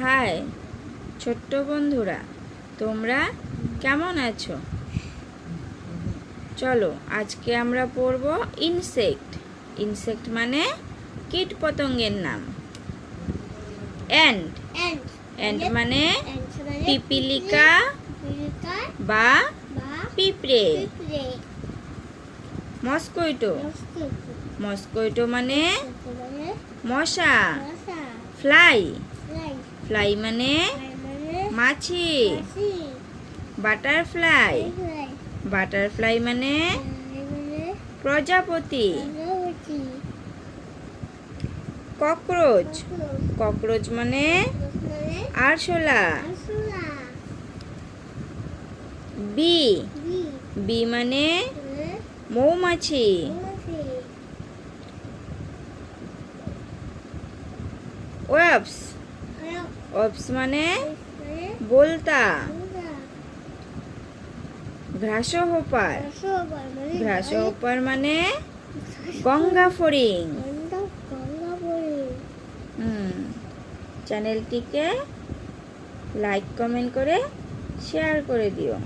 High ছোট্ট বন্ধুরা তোমরা কেমন আছো? চলো আজকে আমরা পড়ব ইনসেক্ট ইনসেক্ট মানে কীট পতঙ্গের নাম। অ্যান্ড মানে অ্যান্ড মানে পিপিলিকা বা পিঁপড়ে। পিঁপড়ে। মস্কুইটো। মানে মানে মশা। ফ্লাই। ফ্লাই মানে? মাছি। বাটারফ্লাই বাটারফ্লাই মানে? প্রজাপতি। ককরোচ ককরোচ মানে? আরশোলা। বি বি মানে? মৌমাছি। ওয়েবস ওয়েবস মানে বলতা। ঘ্রাসহোপার। রসগোল্লা মানে গঙ্গা হুম চ্যানেলটিকে লাইক কমেন্ট করে শেয়ার করে দিও।